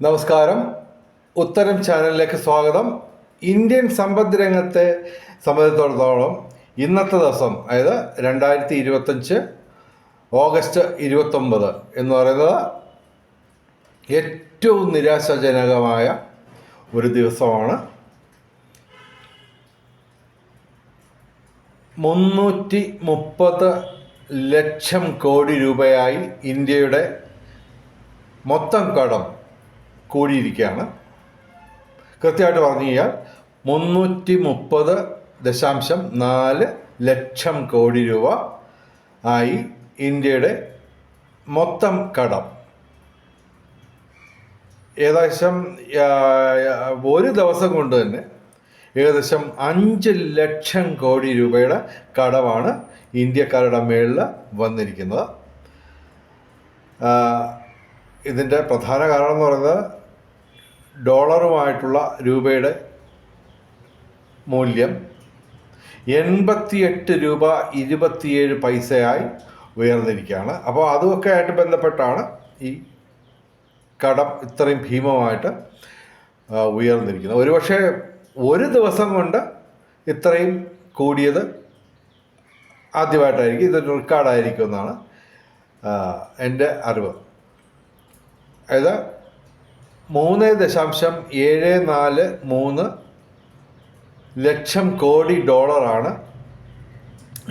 നമസ്കാരം. ഉത്തരം ചാനലിലേക്ക് സ്വാഗതം. ഇന്ത്യൻ സമ്പദ് രംഗത്തെ സംബന്ധിച്ചിടത്തോളം ഇന്നത്തെ ദിവസം അതായത് രണ്ടായിരത്തി ഇരുപത്തഞ്ച് ഓഗസ്റ്റ് ഇരുപത്തൊമ്പത് എന്ന് പറയുന്നത് ഏറ്റവും നിരാശാജനകമായ ഒരു ദിവസമാണ്. മുന്നൂറ്റി മുപ്പത് ലക്ഷം കോടി രൂപയായി ഇന്ത്യയുടെ മൊത്തം കടം കൂടിയിരിക്കുകയാണ്. കൃത്യമായിട്ട് പറഞ്ഞു കഴിഞ്ഞാൽ മുന്നൂറ്റി മുപ്പത് ദശാംശം നാല് ലക്ഷം കോടി രൂപ ആയി ഇന്ത്യയുടെ മൊത്തം കടം. ഏകദേശം ഒരു ദിവസം കൊണ്ട് തന്നെ ഏകദേശം അഞ്ച് ലക്ഷം കോടി രൂപയുടെ കടമാണ് ഇന്ത്യക്കാരുടെ മേളിൽ വന്നിരിക്കുന്നത്. ഇതിന്റെ പ്രധാന കാരണം എന്ന് പറയുന്നത് ഡോളറുമായിട്ടുള്ള രൂപയുടെ മൂല്യം എൺപത്തിയെട്ട് രൂപ ഇരുപത്തിയേഴ് പൈസയായി ഉയർന്നിരിക്കുകയാണ്. അപ്പോൾ അതുമൊക്കെ ആയിട്ട് ബന്ധപ്പെട്ടാണ് ഈ കടം ഇത്രയും ഭീമമായിട്ട് ഉയർന്നിരിക്കുന്നത്. ഒരുപക്ഷെ ഒരു ദിവസം കൊണ്ട് ഇത്രയും കൂടിയത് ആദ്യമായിട്ടായിരിക്കും. ഇതൊരു റെക്കോർഡായിരിക്കും എന്നാണ് എന്റെ അറിവ്. അതായത് മൂന്ന് ദശാംശം ഏഴ് നാല് മൂന്ന് ലക്ഷം കോടി ഡോളറാണ്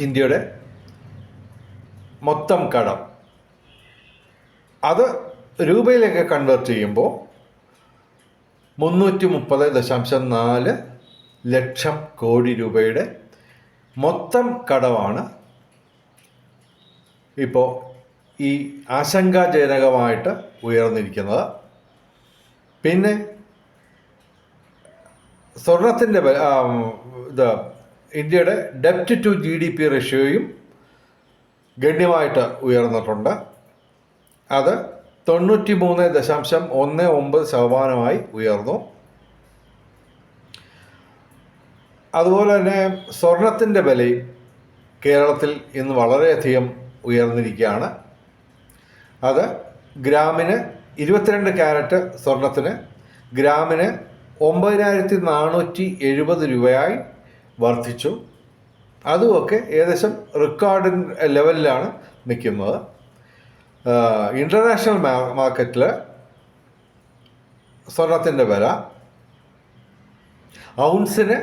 ഇന്ത്യയുടെ മൊത്തം കടം. അത് രൂപയിലേക്ക് കൺവേർട്ട് ചെയ്യുമ്പോൾ മുന്നൂറ്റി മുപ്പത് ദശാംശം നാല് ലക്ഷം കോടി രൂപയുടെ മൊത്തം കടമാണ് ഇപ്പോൾ ഈ ആശങ്കാജനകമായിട്ട് ഉയർന്നിരിക്കുന്നത്. പിന്നെ സ്വർണത്തിന്റെ ഇത് ഇന്ത്യയുടെ ഡെപ്റ്റ് ടു ജി ഡി പി റേഷ്യോയും ഗണ്യമായിട്ട് ഉയർന്നിട്ടുണ്ട്. അത് തൊണ്ണൂറ്റി മൂന്ന് ദശാംശം ഒന്ന് ഒമ്പത് ശതമാനമായി ഉയർന്നു. അതുപോലെ തന്നെ സ്വർണത്തിന്റെ വിലയും കേരളത്തിൽ ഇന്ന് വളരെയധികം ഉയർന്നിരിക്കുകയാണ്. അത് ഗ്രാമിന് ഇരുപത്തിരണ്ട് ക്യാരറ്റ് സ്വർണത്തിന് ഗ്രാമിന് ഒമ്പതിനായിരത്തി നാനൂറ്റി എഴുപത് രൂപയായി വർദ്ധിച്ചു. അതുമൊക്കെ ഏകദേശം റെക്കോർഡ് ലെവലിലാണ് നിൽക്കുന്നത്. ഇന്റർനാഷണൽ മാർക്കറ്റിൽ സ്വർണത്തിന്റെ വില ഔൺസിന്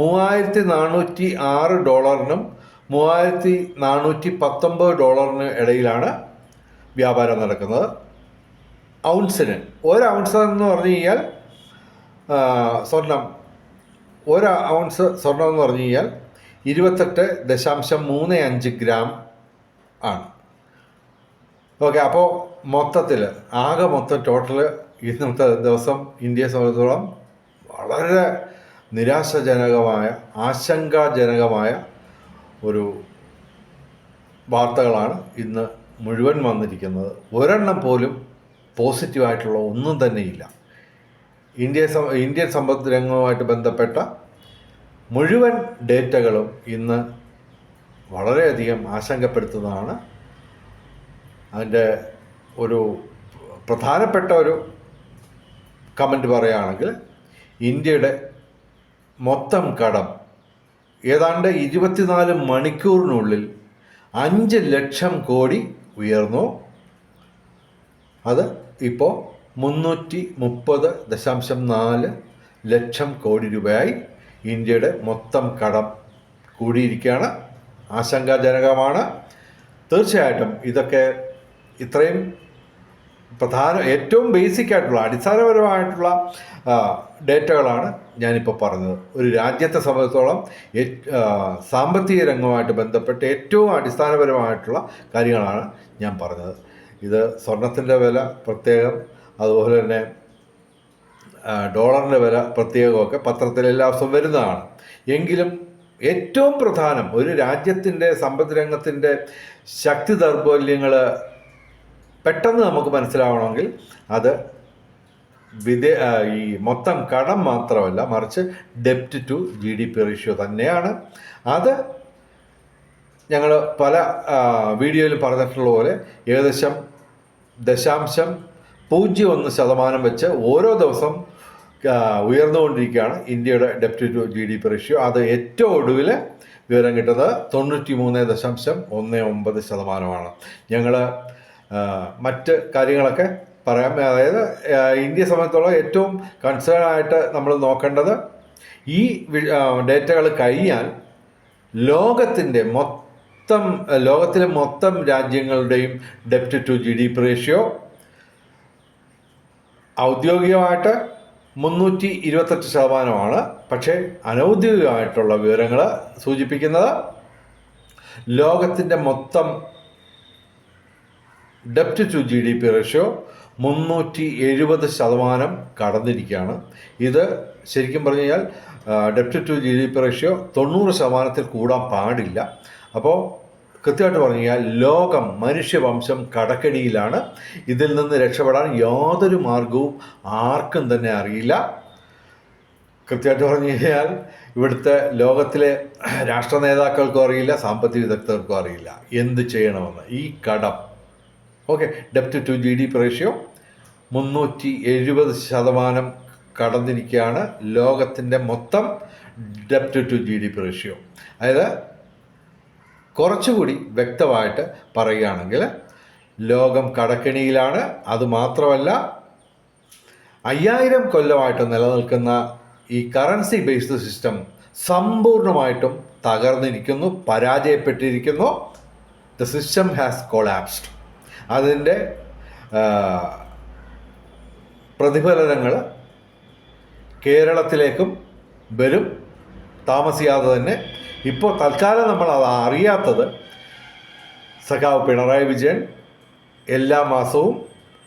മൂവായിരത്തി നാനൂറ്റി ആറ് ഡോളറിനും മൂവായിരത്തി നാനൂറ്റി പത്തൊമ്പത് ഡോളറിന് ഇടയിലാണ് വ്യാപാരം നടക്കുന്നത്. ഔൺസിന് ഒരു ഔൺസ് എന്ന് പറഞ്ഞു കഴിഞ്ഞാൽ സ്വർണം. ഒരു ഔൺസ് സ്വർണം എന്ന് പറഞ്ഞു കഴിഞ്ഞാൽ ഇരുപത്തെട്ട് ദശാംശം മൂന്ന് അഞ്ച് ഗ്രാം ആണ്. ഓക്കെ അപ്പോൾ മൊത്തത്തിൽ ആകെ മൊത്തം ടോട്ടൽ ഇന്നത്തെ ദിവസം ഇന്ത്യയെ സംബന്ധിച്ചിടത്തോളം വളരെ നിരാശാജനകമായ ആശങ്കാജനകമായ ഒരു വാർത്തകളാണ് ഇന്ന് മുഴുവൻ വന്നിരിക്കുന്നത്. ഒരെണ്ണം പോലും പോസിറ്റീവായിട്ടുള്ള ഒന്നും തന്നെയില്ല. ഇന്ത്യ ഇന്ത്യൻ സമ്പദ് രംഗവുമായിട്ട് ബന്ധപ്പെട്ട മുഴുവൻ ഡേറ്റകളും ഇന്ന് വളരെയധികം ആശങ്കപ്പെടുത്തുന്നതാണ്. അതിന്റെ ഒരു പ്രധാനപ്പെട്ട ഒരു കമന്റ് പറയുകയാണെങ്കിൽ ഇന്ത്യയുടെ മൊത്തം കടം ഏതാണ്ട് ഇരുപത്തിനാല് മണിക്കൂറിനുള്ളിൽ അഞ്ച് ലക്ഷം കോടി ഉയർന്നു. അത് ഇപ്പോൾ മുന്നൂറ്റി മുപ്പത് ദശാംശം നാല് ലക്ഷം കോടി രൂപയായി ഇന്ത്യയുടെ മൊത്തം കടം കൂടിയിരിക്കുകയാണ്. ആശങ്കാജനകമാണ്. തീർച്ചയായിട്ടും ഇതൊക്കെ ഇത്രയും പ്രധാന ഏറ്റവും ബേസിക് ആയിട്ടുള്ള അടിസ്ഥാനപരമായിട്ടുള്ള ഡേറ്റകളാണ് ഞാനിപ്പോൾ പറഞ്ഞത്. ഒരു രാജ്യത്തെ സംബന്ധിച്ചോളം സാമ്പത്തിക രംഗവുമായിട്ട് ബന്ധപ്പെട്ട് ഏറ്റവും അടിസ്ഥാനപരമായിട്ടുള്ള കാര്യങ്ങളാണ് ഞാൻ പറഞ്ഞത്. ഇത് സ്വർണത്തിന്റെ വില പ്രത്യേകം അതുപോലെ തന്നെ ഡോളറിന്റെ വില പ്രത്യേകമൊക്കെ പത്രത്തിൽ എല്ലാ ദിവസവും വരുന്നതാണ്. എങ്കിലും ഏറ്റവും പ്രധാനം ഒരു രാജ്യത്തിന്റെ സമ്പദ് രംഗത്തിന്റെ ശക്തി ദൗർബല്യങ്ങൾ പെട്ടെന്ന് നമുക്ക് മനസ്സിലാവണമെങ്കിൽ അത് വിദേ ഈ മൊത്തം കടം മാത്രമല്ല മറിച്ച് ഡെപ്റ്റ് to G D P ratio തന്നെയാണ്. അത് ഞങ്ങൾ പല വീഡിയോയിൽ പറഞ്ഞിട്ടുള്ള പോലെ ഏകദേശം ദശാംശം പൂജ്യം ഒന്ന് ശതമാനം വെച്ച് ഓരോ ദിവസം ഉയർന്നുകൊണ്ടിരിക്കുകയാണ് ഇന്ത്യയുടെ ഡെപ്റ്റ് to G D P ratio അത് ഏറ്റവും ഒടുവിൽ വിവരം കിട്ടുന്നത് തൊണ്ണൂറ്റി മൂന്ന് ദശാംശം ഒന്ന് ഒമ്പത് ശതമാനമാണ്. ഞങ്ങൾ മറ്റ് കാര്യങ്ങളൊക്കെ പറയാം. അതായത് ഇന്ത്യയെ സംബന്ധിച്ചോളം ഏറ്റവും കൺസേൺ ആയിട്ട് നമ്മൾ നോക്കേണ്ടത് ഈ ഡേറ്റകൾ കഴിഞ്ഞാൽ ലോകത്തിന്റെ മൊത്തം ലോകത്തിലെ മൊത്തം രാജ്യങ്ങളുടെയും ഡെപ്റ്റ് to G D P ratio ഔദ്യോഗികമായിട്ട് മുന്നൂറ്റി ഇരുപത്തെട്ട് ശതമാനമാണ്. പക്ഷേ അനൗദ്യോഗികമായിട്ടുള്ള വിവരങ്ങൾ സൂചിപ്പിക്കുന്നത് ലോകത്തിന്റെ മൊത്തം ഡെപ്റ്റ് to G D P ratio മുന്നൂറ്റി എഴുപത് ശതമാനം കടന്നിരിക്കുകയാണ്. ഇത് ശരിക്കും പറഞ്ഞു കഴിഞ്ഞാൽ ഡെപ്റ്റ് to G D P ratio തൊണ്ണൂറ് ശതമാനത്തിൽ കൂടാൻ പാടില്ല. അപ്പോൾ കൃത്യമായിട്ട് പറഞ്ഞു കഴിഞ്ഞാൽ ലോകം മനുഷ്യവംശം കടക്കടിയിലാണ് ഇതിൽ നിന്ന് രക്ഷപ്പെടാൻ യാതൊരു മാർഗവും ആർക്കും തന്നെ അറിയില്ല. കൃത്യമായിട്ട് പറഞ്ഞു കഴിഞ്ഞാൽ ഇവിടുത്തെ ലോകത്തിലെ രാഷ്ട്ര നേതാക്കൾക്കും അറിയില്ല സാമ്പത്തിക വിദഗ്ധർക്കും അറിയില്ല. എന്ത് ചെയ്യണമെന്ന്? ഈ കടം. Okay ഡെപ്റ്റ് to G D P ratio മുന്നൂറ്റി എഴുപത് ശതമാനം കടന്നിരിക്കുകയാണ് ലോകത്തിന്റെ മൊത്തം ഡെപ്റ്റ് to G D P ratio അതായത് കുറച്ചുകൂടി വ്യക്തമായിട്ട് പറയുകയാണെങ്കിൽ ലോകം കടക്കിണിയിലാണ്. അതുമാത്രമല്ല അയ്യായിരം കൊല്ലമായിട്ട് നിലനിൽക്കുന്ന ഈ കറൻസി ബേസ്ഡ് സിസ്റ്റം സമ്പൂർണമായിട്ടും തകർന്നിരിക്കുന്നു പരാജയപ്പെട്ടിരിക്കുന്നു. ദ സിസ്റ്റം ഹാസ് കൊളാപ്സ്ഡ് അതിന്റെ പ്രതിഫലനങ്ങൾ കേരളത്തിലേക്കും വരും. താമസിയാതെ തന്നെ ഇപ്പോൾ തൽക്കാലം നമ്മൾ അത് അറിയാത്തത് സഖാവ് പിണറായി വിജയൻ എല്ലാ മാസവും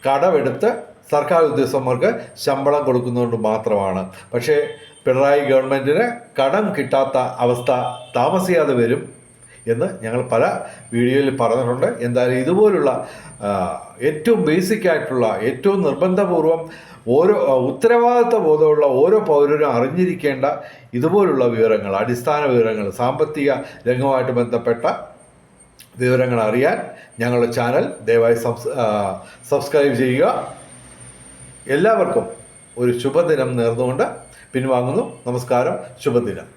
കടമെടുത്ത് സർക്കാർ ഉദ്യോഗസ്ഥന്മാർക്ക് ശമ്പളം കൊടുക്കുന്നതുകൊണ്ട് മാത്രമാണ്. പക്ഷേ പിണറായി ഗവൺമെന്റിന് കടം കിട്ടാത്ത അവസ്ഥ താമസിയാതെ വരും. എന്ന് ഞങ്ങൾ പല വീഡിയോയിൽ പറഞ്ഞിട്ടുണ്ട്. എന്തായാലും ഇതുപോലുള്ള ഏറ്റവും ബേസിക് ആയിട്ടുള്ള ഏറ്റവും നിർബന്ധപൂർവം ഓരോ ഉത്തരവാദിത്വ ബോധമുള്ള ഓരോ പൗരനും അറിഞ്ഞിരിക്കേണ്ട ഇതുപോലുള്ള വിവരങ്ങൾ അടിസ്ഥാന വിവരങ്ങൾ സാമ്പത്തിക രംഗവുമായിട്ട് ബന്ധപ്പെട്ട വിവരങ്ങൾ അറിയാൻ ഞങ്ങളുടെ ചാനൽ ദയവായി സബ്സ് സബ്സ്ക്രൈബ് ചെയ്യുക. എല്ലാവർക്കും ഒരു ശുഭദിനം നേർന്നുകൊണ്ട് പിൻവാങ്ങുന്നു. നമസ്കാരം. ശുഭദിനം.